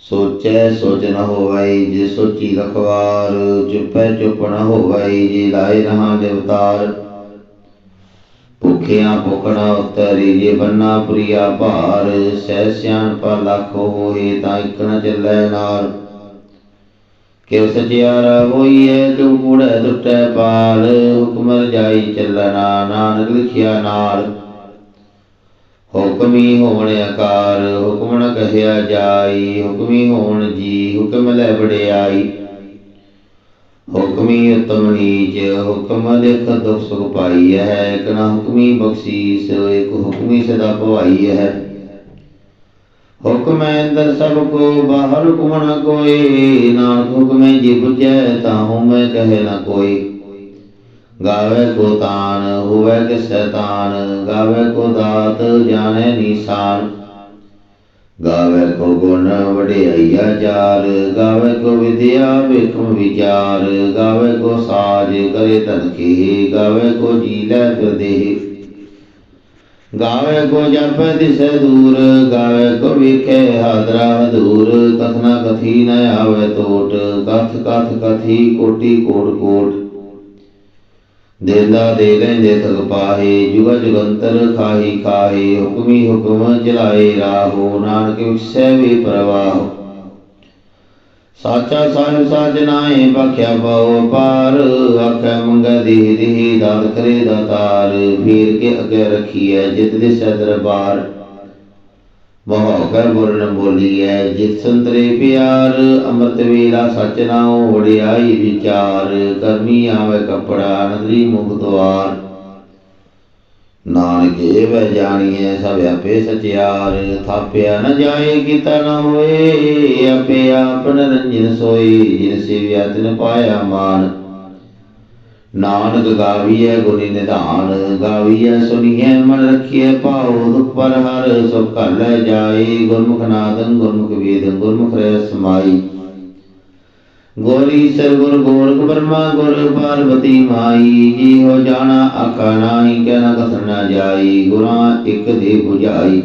ਸੋਚੈ ਸੋਚ ਨ ਹੋਵੈ, ਜੇ ਸੋਚੀ ਲਖਵਾਰ ਚੁੱਪੈ ਚੁੱਪ ਨ ਹੋਵੈ, ਜੇ ਲਾਇ ਰਹਾ ਲਿਵਤਾਰ। ਭੁਖਿਆ ਭੁਖਣਾ ਉਤਰੀ, ਜੇ ਬੰਨਾ ਪ੍ਰਿਆ ਭਾਰ, ਸਹਿ ਸਿਆਣ ਪਾ ਲੱਖ ਹੋਏ ਤਾਂ ਇਕ ਨ ਚੱਲੈ ਨਾਰ। ਕਿਉ ਸਚਿਆਰਾ ਹੋਈਐ ਤੂੰ ਕੂੜੈ ਟੁੱਟੈ ਪਾਲ ਹੁਕਮ ਰਜਾਈ ਚੱਲਣਾ ਨਾਨਕ ਲਿਖਿਆ ਨਾਲ ਹੁਕਮੀ ਹੋਣ ਆਕਾਰ, ਹੁਕਮ ਨ ਕਹਿਆ ਜਾਈ, ਹੁਕਮੀ ਹੋਣ ਜੀ, ਹੁਕਮ ਲੈ ਬੜਿਆਈ ਹੁਕਮੀ ਉਤਮ ਨੀਚ, ਹੁਕਮ ਲਿਖ ਦੁਖ ਸੁਖ ਪਾਈ ਹੈ, ਇਕ ਨਾ ਹੁਕਮੀ ਬਖਸ਼ੀਸ, ਇਕ ਹੁਕਮੀ ਸਦਾ ਭਵਾਈ ਹੈ। ਹੁਕਮੈ ਅੰਦਰ ਸਭ ਕੋ, ਬਾਹਰ ਹੁਕਮ ਨ ਕੋਈ, ਨਾਨਕ ਹੁਕਮੇ ਜੀ ਬੁਝੈ ਤਾਹੂ ਮੈਂ ਕਹੇ ਨ ਕੋਈ। ਗਾਵੇ ਕੋ ਤਾਨ ਹੋਵੇ ਕਿ ਸ਼ੈਤਾਨ ਗਾਵੇ ਕੋ ਦਾਤ ਜਾਣੇ ਨੀਸਾਨ ਗਾਵੇ ਕੋ ਗੁਣ ਵਡਿਆਈਆ ਜਾਰ ਗਾਵੇ ਕੋ ਵਿਦਿਆ ਵੇਖਮ ਵਿਚਾਰ ਗਾਵੇ ਕੋ ਸਾਜ ਕਰੇ ਤਨ ਕੀ ਗਾਵੇ ਕੋ ਜੀ ਲੈ ਪ੍ਰਦੇਹ ਗਾਵੇ ਕੋ ਜਪ ਦਿਸੈ ਦੂਰ ਗਾਵੇ ਕੋ ਵੇਖੇ ਹਾਦਰਾ ਹਦੂਰ ਕਥਨਾ ਕਥੀ ਨ ਆਵੇ ਟੋਟ ਕਥ ਕਥ ਕਥੀ ਕੋਟੀ ਕੋਟ ਕੋਟ ਦੇਦਾ ਦੇ ਲੈਂਦੇ ਤਕ ਪਾਹੇ ਜੁਗ ਜੁਗੰਤਰ ਖਾਹੀ ਖਾਹੇ, ਹੁਕਮੀ ਹੁਕਮ ਚਲਾਏ ਰਾਹੋ, ਨਾਨਕ ਵਿਸੈ ਵੀ ਪ੍ਰਵਾਹ। ਸਾਚਾ ਸਾਹਿਬ ਸਾਜਨਾਏ ਬਖਿਆ ਪਾਉ ਪਾਰ ਆਖੈ ਮੰਗੈ ਦੀ ਦੀ ਦਾਤ ਕਰੇ ਦਾਤਾਰ, ਫੇਰ ਕੇ ਅਗੇ ਰਖੀਐ ਜਿਤ ਦੇ ਸਦਰ ਦਰਬਾਰ। ਬਹੁ ਕਰ ਬੁਰਨ ਬੋਲੀਐ, ਜਿਤ ਸੰਤਰੇ ਪਿਆਰ, ਅੰਮ੍ਰਿਤ ਵੇਲਾ ਸਚ ਨਾਉ ਵਡਿਆਈ ਵਿਚਾਰ, ਕਰਮੀ ਆਵੇ ਕਪੜਾ ਨਦਰੀ ਮੁਖ ਦਵਾਰ ਨਾਨਕ ਏਵ ਜਾਣੀਐ, ਸਭ ਆਪੇ ਸਚਿਆਰ, ਥਾਪਿਆ ਨ ਜਾਏ ਕੀਤਾ ਨ ਹੋਏ, ਆਪੇ ਆਪਨ ਰੰਜਨ ਸੋਈ ਜਿਨ ਸੇਵਿਆ ਤਿਨ ਪਾਇਆ ਮਾਨ। ਨਾਨਕ ਗਾਵੀਐ ਗੁਣੀ ਨਿਧਾਨ, ਗਾਵੀਐ ਸੁਣੀਐ ਮਨ ਰਖੀਐ ਪਾਉ ਦੁਖ ਪਰ ਹਰ, ਸੁਖ ਘਰ ਲੈ ਜਾਏ, ਗੁਰਮੁਖ ਨਾਦੰ ਗੁਰਮੁਖ ਵੇਦੰ, ਗੁਰਮੁਖ ਰਹਿ ਸਮਾਈ। ਗੋਰੀ ਸਰਗੁਰ ਗੋਰਖ ਬਰਮਾ, ਗੁਰ ਪਾਰਵਤੀ ਮਾਈ ਜੀ ਹੋ ਜਾਣਾ ਆਖਾ ਨਾਹੀ, ਕਹਿਣਾ ਕਥਨ ਜਾਈ, ਗੁਰਾਂ ਇੱਕ ਦੇ 부ਝਾਈ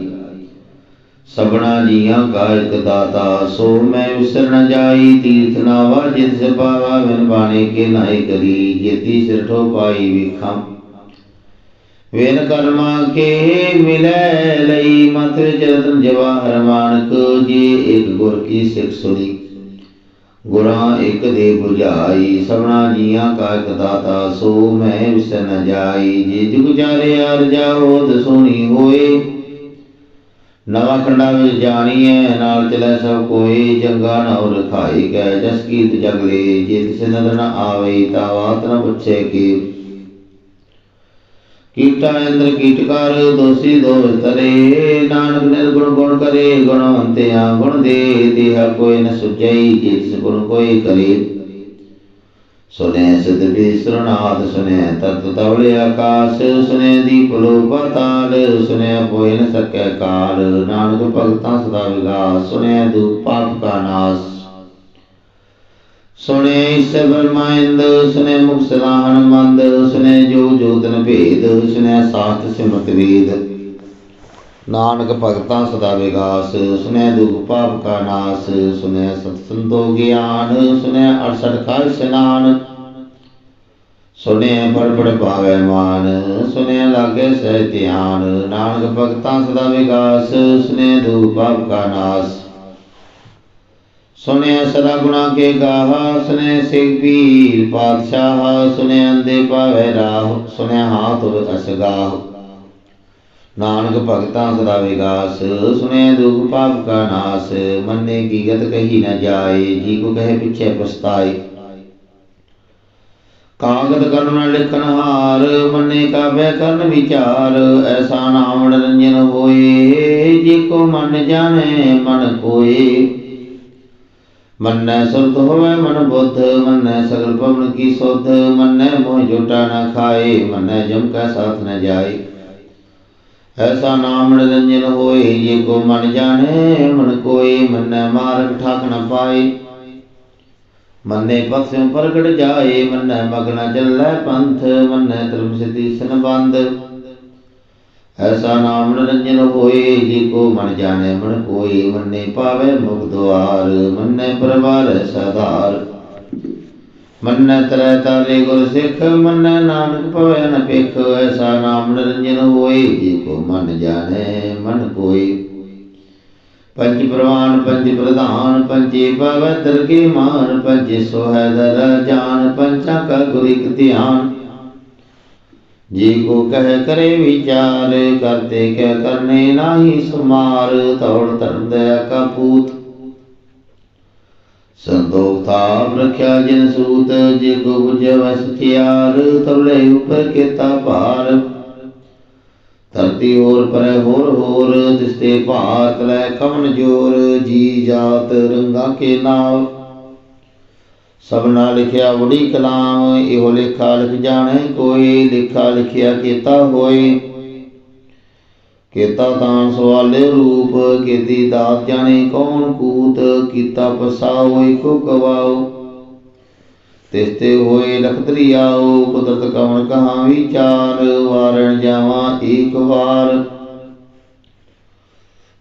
ਸਬਣਾ ਜੀਆਂ ਕਾ ਇਕ ਦਾਤਾ, ਸੋ ਮੈਂ ਵਿਸਰ ਨ ਜਾਈ, ਤੀਰਥ ਨਾ ਵਾਜਿਤ ਸੇ ਪਾਵਾ ਬਾਣੇ ਕੇ ਨਾਇ ਕਰੀ, ਜੇਤੀ ਸਿਰ ਪਾਈ ਵਿਖਾਂ। ਵੇਨ ਕਰਮਾ ਕੇ ਮਿਲੈ ਲਈ ਮਤ ਚਰਤਨ ਜਵਾਹਰ ਮਾਨਕ, ਜੀ ਇੱਕ ਗੁਰ ਕੀ ਸਿੱਖ ਸੁਣੀ। ਗੁਰਾਂ ਇਕ ਦੇ ਬੁਝਾਈ, ਸਭਨਾ ਜੀਆਂ ਕਾ ਇਕ ਦਾਤਾ, ਸੋ ਮੈਂ ਵਿਸਰ ਨ ਜਾਈ, ਜੇ ਜੁਗ ਜਾਰੇ ਅਰ ਜਾਓ ਦਸੋਣੀ ਹੋਏ। ਨਵਾਂ ਖੰਡਾ ਵਿੱਚ ਜਾਣੀਐ, ਨਾਲ ਚਲੇ ਸਭ ਕੋਈ ਜੰਗਾ ਨਉ ਰਖਾਈ ਗੈ ਜਸ ਕੀਤ ਜਗਲੇ ਜੇ ਤਿਸ ਨਦਰ ਨ ਆਵੇ, ਤਾ ਬਾਤ ਨ ਪੁੱਛੇ ਕੀ। ਕੀਟਾ ਇੰਦਰ ਕੀਟਕਾਰ ਦੋਸੀ ਦੋਸ ਤਰੇ, ਨਾਨਕ ਨਿਰਗੁਣ ਗੁਣ ਕਰੇ, ਗੁਣਵੰਤਿਆ ਗੁਣ ਦੇ, ਦੇਹ ਕੋਈ ਨ ਸੁਝਈ ਜਿਸ ਗੁਣ ਕੋਈ ਕਰੇ। ਸੁਨੇ ਸਦ ਬਿਸਰਨਾਥ ਸੁਨੇ ਤਤ ਤਵਲੇ ਆਕਾਸ਼ ਸੁਨੇ ਦੀਪ ਲੋ ਪਤਾਲ ਸੁਨੇ ਕੋਈ ਨ ਸਕੈ ਕਾਲ, ਨਾਨਕ ਭਗਤਾਂ ਸਦਾ ਵਿਗਾਸ ਸੁਨੇ ਦੂਪ ਪਾਪ ਕਾ ਨਾਸ। ਸੁਨੇ ਇਸ ਬਰਮਾਇੰਦ ਸੁਨੇ ਮੁਖ ਸਲਾਹਨ ਮੰਦ ਸੁਨੇ ਜੋ ਜੋਤਨ ਭੇਦ ਸੁਨੇ ਸਾਥ ਸਿਮਰਤ ਵੇਦ। ਨਾਨਕ ਭਗਤਾਂ ਸਦਾ ਵਿਗਾਸ ਸੁਨੇ ਦੁਖ ਪਾਪ ਕਾ ਨਾਸ ਸੁਨੇ ਸਤ ਸੰਤੋ ਗਿਆਨ ਸੁਨੇ ਅਰਸਠ ਕਾ ਇਸ਼ਨਾਨ ਸੁਨੇ ਬੜ ਭਾਵੇ ਮਾਨ ਸੁਨੇ ਲਾਗੇ ਸਹਿ ਧਿਆਨ, ਨਾਨਕ ਭਗਤਾਂ ਸਦਾ ਵਿਗਾਸ ਸੁਨੇ ਦੁਖ ਪਾਪ ਕਾ ਨਾਸ। ਸੁਨਿਆ ਸਦਾ ਗੁਣਾ ਕੇ ਗਾਹਾ ਸੁਨੇ ਸਿਖ ਪੀਰ ਪਾਤਸ਼ਾਹ ਸੁਨੇ ਅੰਦੇ ਪਾਵੇ ਰਾਹ ਸੁਨਿਆ ਹਾਥ ਅਸਗਾਹ। ਨਾਨਕ ਭਗਤਾਂ ਸਦਾ ਵਿਗਾਸ ਸੁਨੇ ਦੁਖ ਪਾਪ ਕਾ ਨਾਸ, ਮੰਨੇ ਕੀ ਗਤ ਕਹੀ ਨਾ ਜਾਏ, ਜੀ ਕੋ ਕਹੇ ਪਿਛੇ ਪਛਤਾਏ। ਕਾਗਦ ਕਰਨ ਲਿਖਨ ਹਾਰ, ਮੰਨੇ ਕਾਬੇ ਕਰਨ ਵਿਚਾਰ, ਐਸਾ ਨਾਮ ਰੰਜਨ ਹੋਏ, ਜੀ ਕੋ ਮਨ ਜਾਣੇ ਮਨ ਕੋਏ। ਮੰਨੈ ਸੁਰਤ ਹੋਵੇ ਮਨ ਬੁੱਧ, ਮੰਨੈ ਸਗਲ ਪਵਨ ਕੀ ਸੁਧ, ਮੰਨੈ ਮੋਹ ਜੋਟਾ ਨ ਖਾਏ, ਮੰਨੈ ਜਮ ਕੈ ਸਾਥ ਨ ਜਾਏ। ਐਸਾ ਨਾਮ ਨਿਰੰਜਨ ਹੋਏ ਜੇ ਕੋ ਮਨ ਜਾਣੇ, ਮਨ ਕੋਈ ਮੰਨੈ ਮਾਰਗ ਠਾਕ ਨ ਪਾਏ। ਮੰਨੇ ਪਸਿਉ ਪ੍ਰਗਟ ਜਾਏ, ਮੰਨੈ ਮਗਨਾ ਚੱਲੈ ਪੰਥ, ਮੰਨੈ ਧਰਮ ਸਿਧੀ ਸਨ ਐਸਾ ਨਾਮ ਨਿਰੰਜਨ ਹੋਏ ਜੀ ਕੋ ਮਨ ਜਾਣੇ, ਮਨ ਕੋਈ ਮੰਨੇ ਪਾਵੇ ਮੁਖ ਦੁਆਰ, ਮੰਨੇ ਪਰਵਾਰ ਸਦਾਰ ਮੰਨੈ ਤਰੈ ਤਾਰੇ ਗੁਰ ਸਿੱਖ, ਮੰਨੈ ਨਾਨਕ ਭਵੈ ਨ ਪਿਖ ਐਸਾ ਨਾਮ ਨਿਰੰਜਨ ਹੋਏ, ਜੀ ਕੋ ਮਨ ਜਾਣੈ, ਮਨ ਕੋਈ ਪੰਜ ਪ੍ਰਵਾਨ, ਪੰਜ ਪ੍ਰਧਾਨ, ਪੰਜੇ ਪਵਿੱਤਰ ਕੀ ਮਾਨ, ਪੰਜੇ ਸੋਹਦਰ ਜਾਨ, ਪੰਚਾ ਕਾ ਗੁਰ ਇਕ ਧਿਆਨ। ਜੀ ਕੋ ਕਹਿ ਕਰੇ ਵਿਚਾਰ, ਕਰਤੇ ਕਹਿ ਕਰਨੇ ਨਾਹੀ ਸੁਮਾਰ ਤੌੜ ਧਰਮ ਦਇਆ ਕਾ ਪੂਤ। ਸੰਤੋਖ ਥਾਪ ਰਖਿਆ ਜਿਨ ਸੂਤ ਜੇ ਕੋ ਬੁਝੈ ਵਸ ਥਿਆਰ ਉਪਰ ਕੀਤਾ ਭਾਰ। ਧਰਤੀ ਹੋਰ ਪਰੈ ਹੋਰ ਹੋਰ ਦਿਸਤੇ ਭਾਤ ਲੈ ਕਵਨ ਜੋਰ, ਜੀ ਜਾਤ ਰੰਗਾ ਕੇ ਨਾਮ ਸਭਨਾ ਲਿਖਿਆ ਵੜੀ ਕਲਾਮ, ਇਹੋ ਲੇਖਾ ਲਿਖ ਜਾਣੇ ਕੋਈ, ਲੇਖਾ ਲਿਖਿਆ ਕੀਤਾ ਹੋਏ। ਕੀਤਾ ਤਾਨ ਸਵਾਲੇ ਰੂਪ, ਕੀਤੀ ਦਾਤ ਜਾਣੇ ਕੌਣ ਕੂਤ ਕੀਤਾ ਪਸਾ ਹੋਏ ਕੋ ਤਿਸਤੇ ਹੋਏ ਲਖਤਰੀ ਆਓ, ਕੁਦਰਤ ਕਵਣ ਕਹਾ ਵਿਚਾਰ ਵਾਰਣ ਜਾਵਾਂ ਏਕ ਵਾਰ।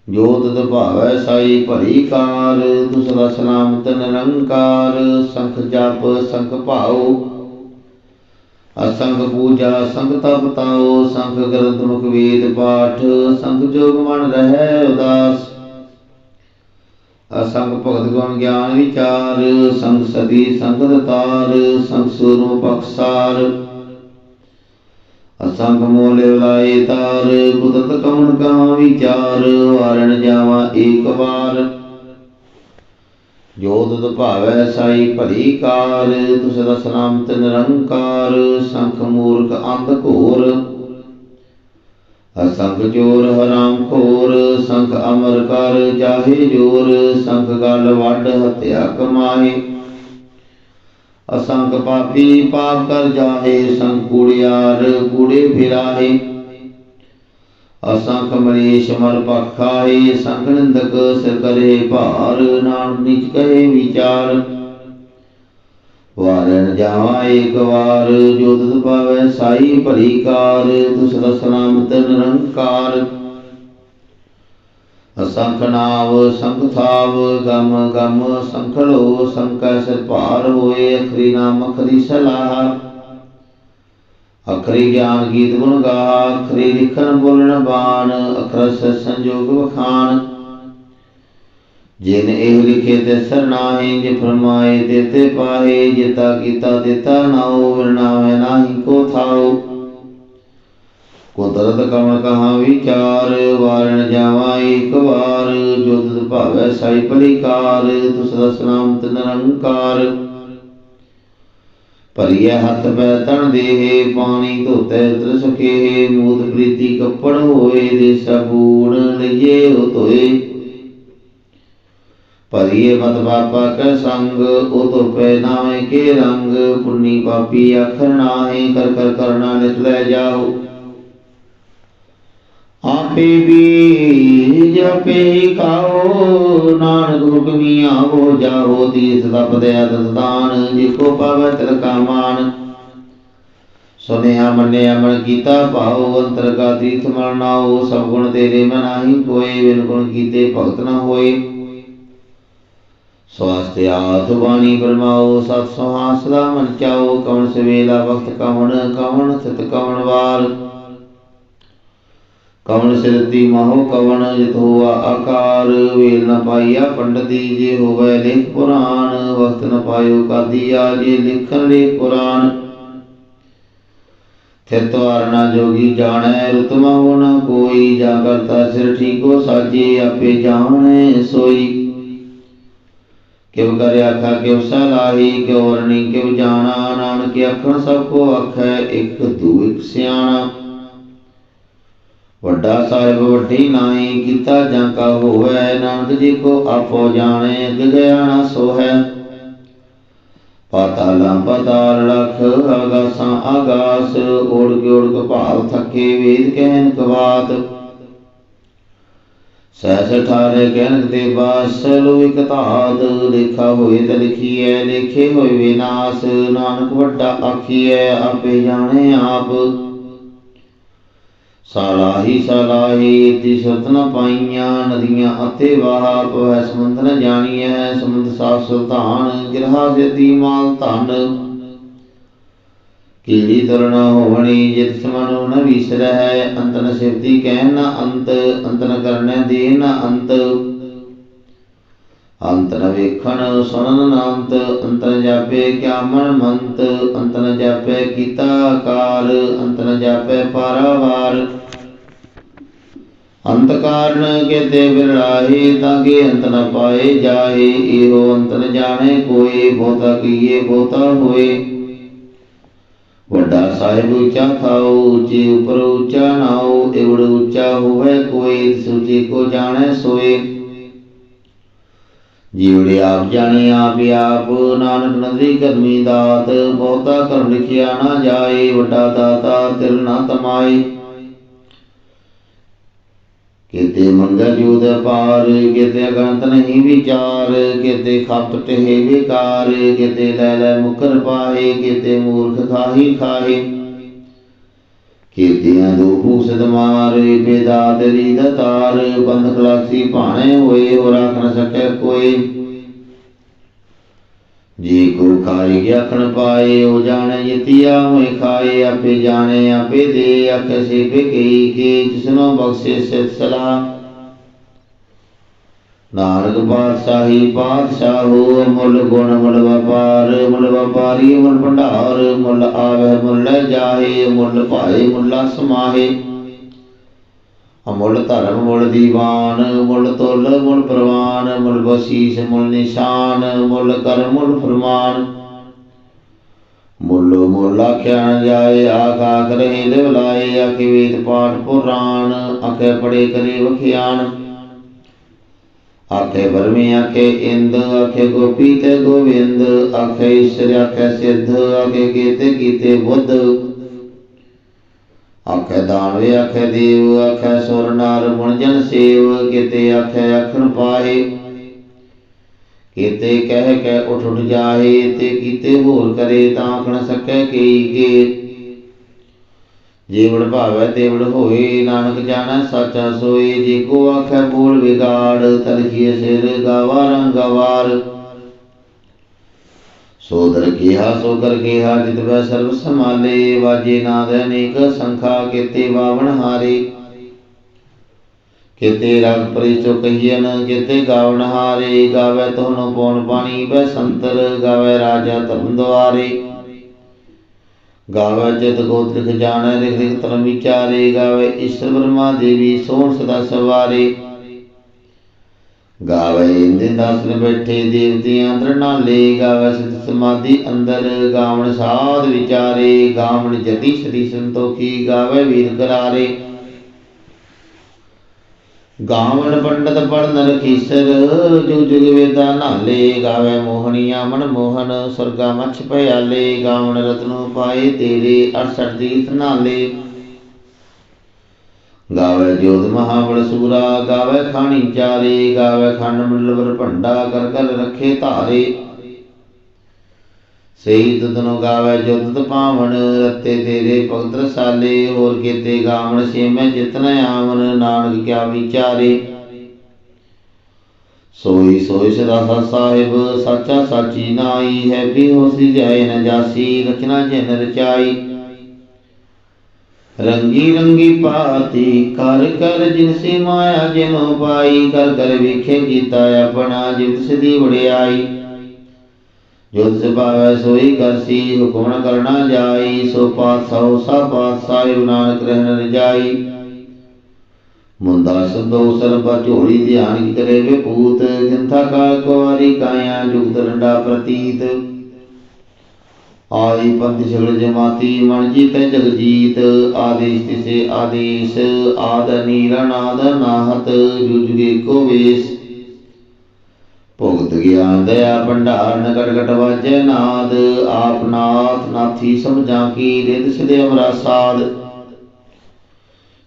ਜੋ ਤਦ ਸਾਈ ਭਰੀ ਕਾਰ ਤੁਸਰਾ ਸਲਾਮਤ ਨਿਰੰਕਾਰ, ਸੰਖ ਜਪ ਸੰਖ ਭਾਉ। ਅਸੰਖ ਪੂਜਾ ਸੰਖ ਤਪ ਤਾਉ, ਸੰਖ ਗ੍ਰੰਥ ਮੁਖ ਵੇਦ ਪਾਠ, ਸੰਖ ਜੋਗ ਮਨ ਰਹਿ ਉਦਾਸ ਅਸੰਖ ਭਗਤ ਗੁਣ ਗਿਆਨ ਵਿਚਾਰ, ਸੰਗ ਸਦੀ ਸੰਗਤ ਤਾਰ, ਸੰਗ ਸੁਰੂ ਬਖਸਾਰ ਅਸੰਖ ਮੋਲੇ ਲਾਏ ਤਾਰ, ਕੁਦਰਤ ਕਵਣ ਕਾ ਵਿਚਾਰ, ਵਾਰਣ ਜਾਵਾ ਏਕ ਵਾਰ। ਜੋ ਤੁਧ ਭਾਵੈ ਸਾਈ ਭਲੀ ਕਾਰ, ਤੁਸ ਰਸ ਨਾਮ ਤੇ ਨਿਰੰਕਾਰ ਸੰਖ ਮੂਰਖ ਅੰਧ ਘੋਰ। ਅਸੰਖ ਚੋਰ ਹਰਾਮ ਖੋਰ ਸੰਖ ਅਮਰ ਕਰ ਜਾਹੇ ਜੋਰ ਸੰਖ ਗਲ ਵੱਡ ਹਤਿਆ ਕਮਾਏ ਅਸੰਖ ਪਾਪੀ ਪਾਪ ਕਰ ਜਾਹੇ ਸੰਖ ਕੂੜਿਆਰ ਕੂੜੇ ਫਿਰਾਹੇ। ਅਸੰਖ ਮਰੀਸ਼ ਮਰ ਪਖਾਏ ਸੰਖ ਨਿੰਦਕ ਸਿਰ ਕਰੇ ਭਾਰ ਨਾਮ ਨਿਚ ਕਹੇ ਵਿਚਾਰ। ਵਾਰਨ ਜਾਵਾ ਏਕ ਵਾਰ, ਜੋ ਤੁਧ ਪਾਵੈ ਸਾਈ ਭਲੀ ਕਾਰ, ਤੁਸ ਰਸਨਾਮਤ ਨਿਰੰਕਾਰ। ਅਸੰਖ ਨਾਵ, ਸੰਖ ਥਾਵ, ਗਮ ਗਮ ਸੰਖਲੋ, ਸੰਕੈ ਸਿਰ ਭਾਰ ਹੋਏ, ਅਖਰੀ ਨਾਮ ਅਖਰੀ ਸਲਾਹ ਅਖਰੀ ਗਿਆਨ ਗੀਤ ਗੁਣ ਗਾ, ਅਖਰੀ ਲਿਖਣ ਬੋਲਣ ਬਾਣ, ਅਖਰਸ ਸੰਜੋਗ ਵਖਾਣ। ਜਿਨ ਇਹ ਲਿਖੇ ਤੇ ਸਰਨਾਹੀ ਜੇ ਫਰਮਾਏ ਤੇ ਤੇ ਜਿਤਾ ਕੀਤਾ ਦਿੱਤਾ ਨਾਉ ਵਿਰਨਾਵੇ ਨਾਹੀ ਕੋ ਥਾਉ ਕੁਦਰਤ ਕਵਣ ਕਹਾ ਵਿਚਾਰ ਵਾਰਣ ਜਾਵਾ ਏਕ ਵਾਰ, ਜੋ ਤੁਧ ਭਾਵੈ ਸਾਈ ਭਲੀਕਾਰ, ਤੁਸ ਰਸ ਨਾਮ ਤੇ ਨਿਰੰਕਾਰ। ਭਰੀਏ ਹੱਥ ਪੈ ਤਣ ਦੇਹੇ, ਪਾਣੀ ਧੋਤੇ ਉਤਰ ਸਕੇ ਪ੍ਰੀਤੀ ਕੱਪੜ ਹੋਏ ਦੇ ਸਬੂਣ ਲਈਏ ਉਹ ਧੋਏ। ਭਰੀਏ ਮਤ ਬਾਪਾ ਕੈ ਸੰਗ, ਉਹ ਧੋ ਪੈ ਨਾਵੇਂ ਕੇ ਰੰਗ, ਪੁੰਨੀ ਪਾਪੀ ਅੱਖਰ ਨਾਹੀ, ਕਰ ਕਰ ਕਰਨਾ ਨਿਤ ਲੈ ਜਾਓ। ਆਪੇ ਵੀ ਜਪੇ ਕਾਓ ਨਾਨਕ ਹੁਕਮੀਆਂ ਹੋ ਜਾਓ ਤੀਸ ਤਪ ਦੇ ਅਦਦਾਨ ਜਿਕੋ ਪਾਵੈ ਤਿਲ ਕਾ ਮਾਨ। ਸੁਨਿਆ ਮੰਨਿਆ ਮਨ ਕੀਤਾ, ਭਾਉ ਅੰਤਰ ਕਾ ਤੀਰਥ ਮਰਨਾਓ, ਸਭ ਗੁਣ ਤੇਰੇ ਮੈਂ ਕੋਏ ਬਿਨ ਗੁਣ ਕੀਤੇ ਭਗਤ ਨਾ ਹੋਏ। ਸਵਾਸਤੇ ਆਥ ਬਾਣੀ ਬਰਮਾਓ ਸਤ ਸੁਹਾਸ ਦਾ ਮਨ ਚਾਓ ਕਵਣ ਸਵੇਲਾ ਵਕਤ ਕਵਣ ਕਵਣ ਸਤ ਕਵਣ ਵਾਰ। ਕਵਣ ਸਿਰਤੀ ਮਹੋ ਕਵਣ ਜਿਤ ਹੋਆ ਆਕਾਰ, ਵੇਲ ਨ ਪਾਈਆ ਪੰਡਤੀ ਜੇ ਹੋਵੇ ਲਿਖ ਪੁਰਾਣ ਵਕਤ ਨ ਪਾਇਓ ਕਾਦੀਆ ਜੇ ਲਿਖਣ ਲਿਖ ਪੁਰਾਣ। ਥਿਤ ਵਾਰਣਾ ਜੋਗੀ ਜਾਣੈ ਰਤਮਾ ਹੋਣਾ ਕੋਈ ਜਾ ਕਰਤਾ ਸਿਰ ਠੀਕੋ ਸਾਜੇ, ਆਪੇ ਜਾਣੈ ਸੋਈ। ਕਿਵ ਕਰਿ ਆਖਾ ਕਿਵ ਸਲਾਹੀ, ਕਿਉ ਰਣੀ ਕਿਵ ਜਾਣਾ, ਨਾਨਕ ਆਖਣ ਸਭ ਕੋ ਆਖੈ, ਇੱਕ ਦੂ ਇੱਕ ਸਿਆਣਾ। ਵੱਡਾ ਸਾਹਿਬ, ਵੱਡੀ ਨਾਈ, ਕੀਤਾ ਜਾਂ ਕਾ ਹੋਵੇ, ਨਾਨਕ ਜੀ ਕੋ ਆਪੋ ਜਾਣੇ ਗਿਆਣਾ ਸੋ ਹੈ ਪਾਤਾਲਾਂ ਪਤਾਲ ਲਖ ਆਗਾਸਾਂ ਆਗਾਸ ਓੜ ਕੇ ਓੜ ਕੇ ਥੱਕੇ, ਵੇਦ ਕਹਿਨ ਕਵਾਤ। ਸਹਿਸ ਠਾਰੇ ਕਹਿਨ ਤੇ ਬਾਸਲੋ ਇਕ ਧਾਤ ਲਿਖਾ ਹੋਏ ਤੇ ਲਿਖੀਐ ਲਿਖੇ ਹੋਏ ਵਿਨਾਸ਼ ਨਾਨਕ ਵੱਡਾ ਆਖੀਐ, ਆਪੇ ਜਾਣੇ ਆਪ। ਸਾਲਾਹੀ ਸਾਲਾਹੀ ਦੀ ਸੁਰਤ ਪਾਈਆਂ, ਨਦੀਆਂ ਅਤੇ ਵਾਹ ਪਵੈ ਸਮੁੰਦ ਨ ਜਾਣੀਐ ਸਮੁੰਦ ਸਾਫ਼ ਸੁਲਤਾਨ, ਗਿਰਹਾ ਜਤੀ ਮਾਲ ਧਨ। ਕੀੜੀ ਤੁਰਨ ਹੋਵਣੀ, ਜਿਤ ਸਮਨੁ ਨ ਵਿਸਰਹਿ, ਅੰਤ ਨ ਸਿਵਤੀ ਕਹਿ ਨ ਅੰਤ ਅੰਤ ਨ ਕਰਨੈ ਦੇ ਨ ਅੰਤ। ਅੰਤ ਨ ਵੇਖਣ ਸੁਣਨ ਨ ਅੰਤ ਅੰਤ ਨ ਜਾਪੇ ਕਿਆ ਮਨ ਮੰਤ, ਅੰਤ ਨ ਜਾਪੇ ਕੀਤਾ ਕਾਲ ਅੰਤ ਨ ਜਾਪੇ ਪਾਰਾਵਾਰ। ਅੰਤ ਕਾਰਨ ਕੇਤੇ ਬਿਰਲਾਹੇ ਤਾਂ ਕਿ ਅੰਤ ਨ ਪਾਏ ਜਾਏ, ਇਹੋ ਅੰਤ ਨ ਜਾਣੇ ਕੋਈ, ਬਹੁਤਾ ਕੀਏ ਬਹੁਤਾ ਹੋਏ। ਵੱਡਾ ਸਾਹਿਬ ਉੱਚਾ ਖਾਓ ਉੱਚੇ ਉਪਰ ਉੱਚਾ ਨਾਓ ਏਵੜ ਉੱਚਾ ਹੋਵੇ ਕੋਈ, ਸੁਚੀ ਕੋ ਜਾਣੈ ਸੋਏ। ਜੀਵੜੇ ਆਪ ਜਾਣੇ ਆਪ ਆਪ, ਨਾਨਕ ਨਦਰੀ ਕਰਮੀ ਦਾਤ, ਬਹੁਤਾ ਕਰਮ ਲਿਖਿਆ ਨਾ ਜਾਏ, ਵੱਡਾ ਦਾਤਾ ਤਿਲ ਨਾ ਤਮਾਏ। ਕਿਤੇ ਮੰਗਲ ਜੂਦ ਪਾਰ, ਕਿਤੇ ਅਗੰਤ ਨਹੀਂ ਵਿਚਾਰ, ਕਿਤੇ ਖਪਟ ਟਹਿ ਵਿਕਾਰ, ਕਿਤੇ ਲੈ ਲੈ ਮੁਕਰ ਪਾਏ, ਕਿਤੇ ਮੂਰਖ ਖਾਹੀ ਖਾਏ। ਕੀਤਿਆਂ ਦੋ ਭੂਸਦ ਮਾਰ ਬੇਦਾਤ ਦਤਾਰ ਬੰਦ ਖਲਾਸੀ ਭਾਣੇ ਹੋਏ ਹੋ ਰੱਖ ਨ ਕੋਈ। ਜੀ ਕੋ ਖਾਈ ਗਿਆਖਣ ਪਾਏ, ਉਹ ਜਾਣੇ ਜਿਤਿਆ ਹੋਏ ਖਾਏ, ਆਪੇ ਜਾਣੇ, ਆਪੇ ਦੇ ਆਖੇ ਬਿਕੀ ਕੇ ਜਿਸਨੋ ਬਖਸ਼ੇ ਸਿਤ ਸਲਾ ਨਾਨਕ ਬਾਦਸ਼ਾਹੀ ਪਾਤਸ਼ਾਹ ਹੋ, ਮੁੱਲ ਗੁਣ ਮੁੱਲ ਵਪਾਰ, ਮੁੱਲ ਵਪਾਰੀ ਮੁੱਲ ਭੰਡਾਰ, ਮੁੱਲ ਆਵੇ ਮੁੱਲ ਲੈ ਜਾਹੇ, ਮੁੱਲ ਭਾਏ ਮੁੱਲਾ ਸਮਾਹੇ। ਅਮੁੱਲ ਧਰਮ ਮੁੱਲ ਦੀਵਾਨ ਮੁੱਲ ਤੁਲ ਮੁੱਲ ਪ੍ਰਵਾਨ ਮੁੱਲ ਬਸੀਸ ਮੁੱਲ ਨਿਸ਼ਾਨ ਮੁੱਲ ਕਰਮ ਮੁੱਲ ਫਰਮਾਨ। ਮੁੱਲ ਮੁੱਲ ਆਖਿਆ ਨ ਜਾਏ, ਆਖ ਆਖ ਰਹੇ ਲਿਵ ਲਾਏ, ਆਖੇ ਵੇਦ ਪਾਠ ਪੁਰਾਣ, ਆਖੇ ਪੜੇ ਕਰੇ ਵਖਿਆਨ। ਆਖੇ ਬਰਮੀ ਆਖੇ ਇੰਦ, ਆਖੇ ਗੋਪੀ ਤੇ ਗੋਵਿੰਦ, ਆਖੇ ਈਸ਼ਰ, ਆਖੇ ਸਿੱਧ, ਆਖੇ ਕੀਤੇ ਕੀਤੇ ਬੁੱਧ। ਆਖੇ ਦਾਨਵੇ ਆਖੇ ਦੇਵ, ਆਖੇ ਸੁਰ ਨਾਰ ਮੁਨ ਸੇਵ, ਕਿਤੇ ਆਖੇ ਅਖਣ ਪਾਏ ਕਿਤੇ ਕਹਿ ਕੇ ਉਠ ਉਠ ਜਾਏ ਤੇ ਕੀਤੇ ਹੋਰ ਕਰੇ ਤਾਂ ਆਖਣ ਸਕੈ ਕਈ ਕੇ ਜੀਵਨ ਭਾਵੈ ਤੇਵੜ ਹੋਏ, ਨਾਨਕ ਜਾਣੈ ਸਾਚਾ ਸੋਏ, ਜੇ ਕੋ ਆਖੈ ਬੋਲ ਵਿਗਾੜ ਤਲਖੀਏ ਸਿਰ ਗਾਵਾ ਰੰਗਵਾਰ ਸੋਦਰ ਕੀਹਾ ਸੋ ਕੀਹਾ, ਜਿਤ ਵੈ ਸਰਬ ਸਮਾਲੇ ਵਾਜੇ ਨਾਦ ਅਨੇਕ ਸੰਖਾ, ਕੀਤੇ ਬਾਵਣ ਹਾਰੇ। ਕਿਤੇ ਰਗ ਪਰਿਚੋ ਕਹੀਨ ਕਿਤੇ ਗਾਵਣ ਹਾਰੇ। ਗਾਵੇ ਤੋਨੋ ਪੌਣ ਪਾਣੀ, ਬੈ ਸੰਤਰ, ਗਾਵੇ ਰਾਜਾ ਧਰਮ ਦੁਆਰੇ। ਗਾਵੇ ਚਿਤ ਗੋਤ੍ਰਿਕ ਜਾਣੈ ਰਿਖ ਰਿਖ ਧਰਮ ਵਿਚਾਰੇ। ਗਾਵੇ ਈਸ਼ਰ ਬ੍ਰਹਮਾ ਦੇਵੀ ਸੋਹਣ ਸਦਾ ਸਵਾਰੇ। ਗਾਵੇ ਇੰਦੇ ਦਾਸਨ ਬੈਠੇ ਦੇਵਤਿਆਂ ਅੰਦਰ ਨਾਲੇ, ਗਾਵੇ ਸਿਧ ਸਮਾਧੀ ਅੰਦਰ, ਗਾਵਣ ਸਾਧ ਵਿਚਾਰੇ, ਗਾਵਣ ਜਤੀ ਸ੍ਰੀ ਸੰਤੋਖੀ, ਗਾਵੇ ਵੀਰ ਕਰਾਰੇ। ਗਾਵਣ ਪੰਡਤ ਪੜਨ ਰਖੀਸਰ ਜੁਗ ਜੁਗ ਵੇਦਾ ਨਾਲੇ, ਗਾਵੇ ਮੋਹਣੀਆਂ ਮਨ ਮੋਹਨ ਸੁਰਗਾ ਮਛ ਭਿਆਲੇ ਗਾਵਣ ਰਤਨੋ ਪਾਏ ਤੇਰੇ 68 ਤੀਰਥ ਨਾਲੇ। ਗਾਵੇ ਜੋਧ ਮਹਾਬਲ ਸੂਰਾ, ਗਾਵੇ ਖਾਣੀ ਚਾਰੇ, ਗਾਵੇ ਖੰਡ ਮੰਡਲਵਰ ਭੰਡਾ, ਕਰ ਕਰ ਰੱਖੇ ਧਾਰੇ। ਸਹੀ ਤਦਨੋ ਗਾਵੇ ਜੁਦਤ ਪਾਵਨ ਰਤੇ ਤੇਰੇ ਭਗਤ ਰਸਾਲੇ ਹੋਰ ਕੀਤੇ ਗਾਵਣ ਸੇਮੈ ਜਿਤਨ ਆਵਨ ਨਾਨਕ ਕਿਆ ਵਿਚਾਰੇ। ਸੋਈ ਸੋਈ ਸਦਾ ਸਤ ਸਾਹਿਬ, ਸਾਚਾ ਸਾਚੀ ਨਾਈ ਹੈ, ਵੀ ਹੋਸੀ ਜਾਏ ਨ ਜਾਸੀ, ਰਚਨਾ ਜਿਨ ਰਚਾਈ। ਰੰਗੀ ਰੰਗੀ ਪਾਤੀ, ਕਰ ਕਰ ਜਿਨ ਸੇ ਮਾਇਆ, ਜਿਨੋ ਪਾਈ, ਕਰ ਕਰ ਵੇਖੇ ਕੀਤਾ ਆਪਣਾ ਜਿਤ ਸਦੀ ਵੜਿਆਈ ਜੁਦ ਸਭਾਵੈ ਸੋਈ ਕਰਸੀ ਹੁਕਮ ਨ ਕਰਨਾ ਜਾਈ, ਸੋ ਪਾਤਸ਼ਾਹ ਸਭ ਪਾਤਸ਼ਾਹ ਨਾਨਕ ਰਹਿਣ ਰਜਾਈ। ਮੁੰਦਾ ਸਦੋ ਸਰਬਾ ਝੋਲੀ ਧਿਆਨ ਕੀ ਕਰੇ ਵੇ ਭੂਤ ਕਿੰਥਾ ਕਾਲ ਕੁਵਾਰੀ ਕਾਇਆ, ਜੁਗਤ ਰੰਡਾ ਪ੍ਰਤੀਤ ਆਈ ਪੰਥ ਛਗੜ ਜਮਾਤੀ, ਮਨ ਜੀਤੈ ਜਗ ਜੀਤ ਆਦੇਸ਼ ਤਿਸੇ ਆਦੇਸ਼, ਆਦ ਨੀਰਨਾਦ ਨਾਹਤ ਜੁਜਗੇ ਕੋ ਵੇਸ। ਭੁਗਤ ਦਇਆ ਭੰਡਾਰ ਨਗੜ ਘਟ ਵਾਜੈ ਨਾਦ, ਆਪ ਨਾਥ ਨਾਥੀ ਸਮਝਾਂ ਕੀ ਰਿਦ ਸਿਧ ਅਮਰਾ ਸਾਧ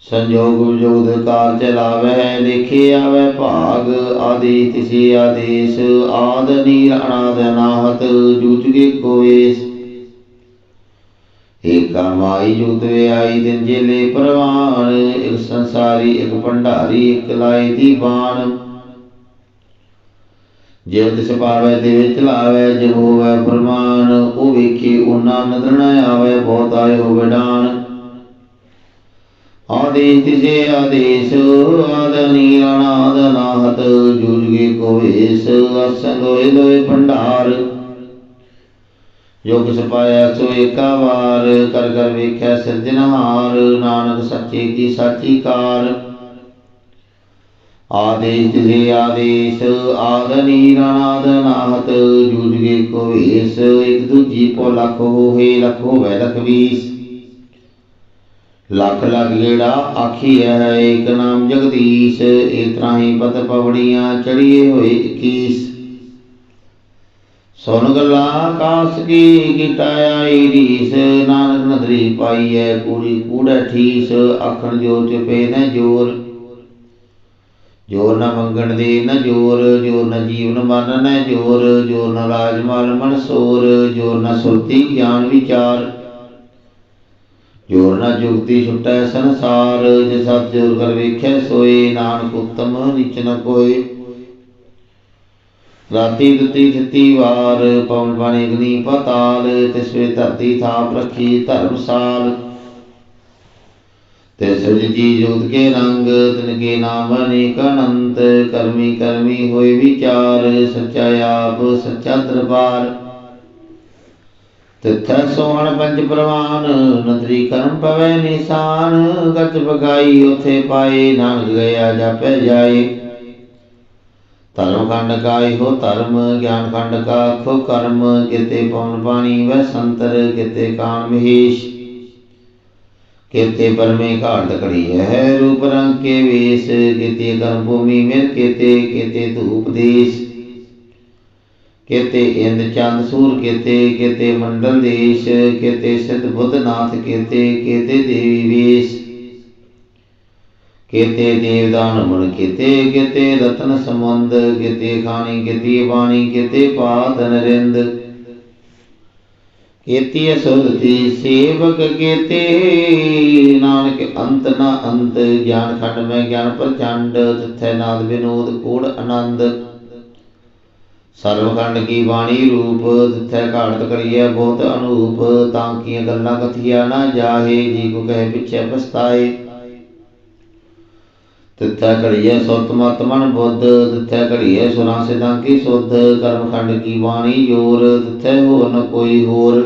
ਸੰਜੋਗ ਵਿਜੋਗ ਕਾਰ ਚਲਾਵੈ ਦੇਖੇ ਆਵੈ ਭਾਗ ਆਦੇਸ਼ ਤਿਸੇ ਆਦੇਸ਼, ਆਦ ਨੀਰ ਅਨਾਦ ਅਨਾਹਤ ਜੂਝਗੇ ਕੋਏਸ ਏਕਾ ਮਾਈ ਜੂਤ ਵੇ ਦਿਨ ਜੇਲੇ ਪ੍ਰਵਾਨ, ਇੱਕ ਸੰਸਾਰੀ, ਇੱਕ ਭੰਡਾਰੀ, ਇੱਕ ਲਾਈ ਦੀ ਬਾਣ। ਜਿਵ ਤਿਸ ਪਾਵੈ ਤੇ ਵਿੱਚ ਲਾਵੈ ਜਿਵ ਹੋਵੈ ਫਰਮਾਨ ਉਹ ਵੇਖੀ ਉਹਨਾਂ ਨਦਰ ਨ ਆਵੈ, ਬਹੁਤ ਆਇਓ ਵਿਡਾਨ ਆਦੇਸ਼ ਤਿਸੇ ਆਦੇਸ਼, ਆਦ ਨੀਰਨਾਦ ਨਾਹਤ ਜੂਝਗੇ ਕੋਵੇਸ ਅਸੰਗ ਹੋਏ ਦੋਏ ਭੰਡਾਰ। ਜੋ ਕਿਸ ਸੋ ਏਕਾ ਵਾਰ, ਕਰ ਕਰ ਵੇਖਿਆ ਸਿਰਜਣਹਾਰ ਨਾਨਕ ਸੱਚੇ ਕੀ ਸਾਚੀ ਕਾਰ। ਆਦੇਸ਼ ਤਿਸੇ ਆਦੇਸ਼, ਆਦ ਨੀਰਨਾਦ ਨਾਹਤ ਜੂਝਗੇ ਕੋਵੇਸ ਇੱਕ ਦੂਜੀ ਪੋ ਲਖ ਹੋਏ ਲਖ ਹੋਵੇ ਲਖ ਵੀਸ। ਲੱਖ ਲੱਖ ਗੇੜਾ ਆਖੀ ਹੈ ਏਕ ਨਾਮ ਜਗਦੀਸ਼ ਇਤਰਾ ਹੀ ਪਤ ਪਵੜੀਆਂ ਚੜੀਏ ਹੋਏ 21 ਸੁਨ ਗੱਲਾਂ ਆਕਾਸ ਕੀ ਕੀਟਾ ਆਈ ਰੀਸ, ਨਾਨਕ ਨਦਰੀ ਪਾਈਐ ਕੂੜੀ ਕੂੜਾ ਠੀਸ, ਆਖਣ ਜੋ ਚਪੇ ਨ ਜੋਰ। ਜੋਰ ਨ ਮੰਗਣ ਦੇ ਨ ਜੋਰ ਜੋਰ ਨ ਜੀਵਨ ਮਨ ਨ ਜੋਰ ਜੋਰ ਨ ਰਾਜ ਮਲ ਮਨ ਸੋਰ, ਜੋਰ ਨ ਸੁਰਤੀ ਗਿਆਨ ਵਿਚਾਰ। ਜੋਰ ਨ ਜੁਗਤੀ ਛੁਟੈ ਸੰਸਾਰ, ਜੇ ਸਤ ਜੋਰ ਕਰ ਵੇਖੈ ਸੋਏ, ਨਾਨਕ ਉਤਮ ਨਿਚ ਨ ਕੋਏ। ਰਾਤੀ ਦੁਤੀ ਥਿਤੀ ਵਾਰ, ਪਵਨ ਬਾਣੀ ਅਗਨੀ ਪਤਾਲ ਤਿਸਵੇ ਧਰਤੀ ਥਾਪ ਰੱਖੀ ਧਰਮਸਾਲ ਤੇ ਸਜ ਜੋਤ ਕੇ ਰੰਗ, ਤਿਨ ਕੇ ਨਾਮ ਅਨੇਕ ਅਨੰਤ, ਕਰਮੀ ਕਰਮੀ ਹੋਏ ਵਿਚਾਰ, ਸੱਚਾ ਆਪ, ਸੱਚਾ ਦਰਬਾਰ। ਤਿਥੈ ਸੋਹਣ ਪੰਜ ਪ੍ਰਵਾਨ, ਨਦਰੀ ਕਰਮ ਪਵੇ ਨਿਸ਼ਾਨ ਗਤ ਬਗਾਈ ਉਥੇ ਪਾਏ, ਨਾਨਕ ਗਿਆ ਜਾਪੈ ਜਾਏ। ਧਰਮ ਖੰਡ ਕਾ ਇਹੋ ਧਰਮ ਗਿਆਨ ਖੰਡ ਕਾ ਆਖੋ ਕਰਮ, ਕਿਤੇ ਪਵਨ ਪਾਣੀ ਵੈ ਸੰਤਰ, ਕਿਤੇ ਕਾਨ ਮਹੇਸ਼। ਕਿਤੇ ਪਰਮੇ ਘਾਟ ਕੜੀ ਹੈ ਰੂਪ ਰੰਗ ਕੇ ਵੇਸ, ਕਿਤੇ ਕਰਮ ਭੂਮੀ ਮਿਲ ਕਿਤੇ ਕਿਤੇ ਧੂਪ ਦੇਸ਼। ਕਿਤੇ ਇੰਦ ਚੰਦ ਸੂਰ ਕਿਤੇ ਕਿਤੇ ਮੰਡਲ ਦੇਸ਼, ਕਿਤੇ ਸਿੱਧ ਬੁੱਧ ਨਾਥ ਕਿਤੇ, ਕੇਤੇ ਦੇਵੀ ਵੇਸ਼। ਕੇਤੇ ਦੇਵਦਾਨ ਮਨ ਕੇਤੇ ਕੇਤੇ ਰਤਨ ਸਮੁੰਦ ਕੇਤੇ ਖਾਣੀ, ਕੇਤੀ ਬਾਣੀ, ਕੇਤੇ ਪਾਦ ਨਰਿੰਦ। ਕੇਤੀ ਅਸੁਰਤੀ ਸੇਵਕ ਕੇਤੇ, ਨਾਨਕ ਅੰਤ ਨਾ ਅੰਤ, ਗਿਆਨ ਖੰਡ ਮੈਂ ਗਿਆਨ ਪ੍ਰਚੰਡ ਤਿਥੈ ਨਾਦ ਵਿਨੋਦ ਕੂੜ ਆਨੰਦ। ਸਰਵਖੰਡ ਕੀ ਬਾਣੀ ਰੂਪ ਤਿਥੈ ਘਾੜਤ ਕਰੀਏ ਬਹੁਤ ਅਨੂਪ, ਤਾਂ ਕੀਆਂ ਗੱਲਾਂ ਕਥੀਆ ਨਾ ਜਾਹੇ, ਜੀ ਕੋ ਕਹੇ ਪਿਛੇ ਪਛਤਾਏ। ਤਿਥੈ ਘੜੀਐ ਸੁਰਤ ਮਤ ਮਨ ਬੁੱਧ, ਤਿਥੈ ਘੜੀਐ ਸੁਰਾਂ ਸਿਦਾਂ ਕੀ ਸੁਧ ਕਰਮ ਖੰਡ ਕੀ ਬਾਣੀ ਜੋਰ, ਤਿਥੈ ਹੋਰ ਨ ਕੋਈ ਹੋਰ।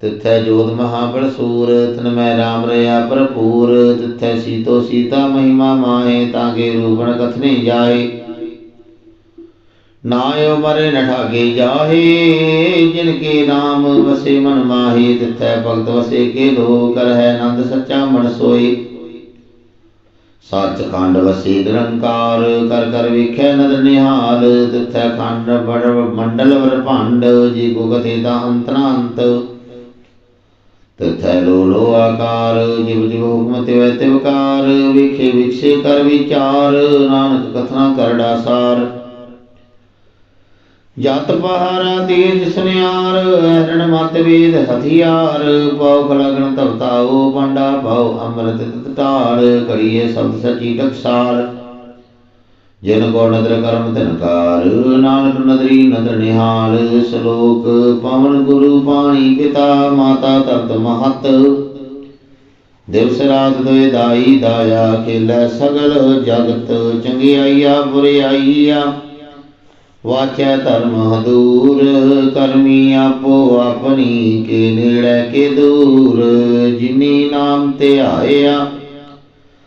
ਤਿਥੈ ਜੋਤ ਮਹਾਬਲ ਸੂਰ, ਤਨ ਮੈਂ RAM ਰਿਆ ਭਰਪੂਰ, ਤਿਥੈ ਸੀਤੋ ਸੀਤਾ ਮਹਿਮਾ ਮਾਹੇ, ਤਾਂ ਕੇ ਰੂਪਣ ਕਥਨੇ ਜਾਏ ਨਾਇਓ ਮਰੇ ਨ ਠਾਗੇ ਜਾਹੇ, ਜਿਨ ਕੇ ਨਾਮ ਵਸੇ ਮਨ ਮਾਹੀ, ਤਿਥੈ ਭਗਤ ਵਸੇ ਕੇ ਲੋ ਕਰ ਹੈ ਆਨੰਦ ਸੱਚਾ ਮਨ ਸੋਈ ਸੱਚ ਖੰਡ ਵਸੇ ਨਿਰੰਕਾਰ ਕਰ ਕਰ ਵੇਖੈ ਨਦਰ ਨਿਹਾਲ, ਤਿਥੈ ਖੰਡ ਬੜ ਮੰਡਲ ਵਰ ਭੰਡ, ਜੀ ਗੁਗਤੇ ਦਾ ਅੰਤ ਤਿਥੈ ਲੋ ਲੋ ਆਕਾਰ, ਜਿਵ ਜਿਵ ਹੁਕਮ ਤਿਵੈ ਤਿਵਕਾਰ ਵੇਖੇ ਵਿਖਸੇ ਕਰ ਵਿਚਾਰ, ਨਾਨਕ ਕਥਨਾ ਕਰੜਾ ਸਾਰ ਜਤ ਪਹਾਰਾ ਤੇਜ ਸੁਨਿਆਰ, ਹਰਣ ਮਤ ਵੇਦ ਹਥਿਆਰ, ਪਉ ਖਲਗਣ ਤਵਤਾਓ ਪਾਂਡਾ ਪਉ ਅੰਮ੍ਰਿਤ ਤਤਾਰ ਕਰੀਏ ਸਬਦ ਸਚੀ ਟਕਸਾਲ। ਜਿਨ ਕੋ ਨਦਰ ਕਰਮ ਤਿਨਕਾਰ ਨਾਨਕ ਨਦਰੀ ਨਦਰ ਨਿਹਾਲ। ਸ਼ਲੋਕ, ਪਵਨ ਗੁਰੂ ਪਾਣੀ ਪਿਤਾ, ਮਾਤਾ ਤਰਤ ਮਹਤ। ਦਿਵਸ ਰਾਤ ਦੋਇ ਦਾਈ ਦਾਇਆ, ਖੇਲੇ ਸਗਲ ਜਗਤ ਚੰਗਿਆਈਆ ਬੁਰਿਆਈਆ ਵਾਚੈ ਧਰਮ ਹਦੂਰ, ਕਰਮੀ ਆਪੋ ਆਪਣੀ, ਕੇ ਨੇੜੇ ਕੇ ਦੂਰ। ਜਿਨੀ ਨਾਮ ਤੇ ਆਇਆ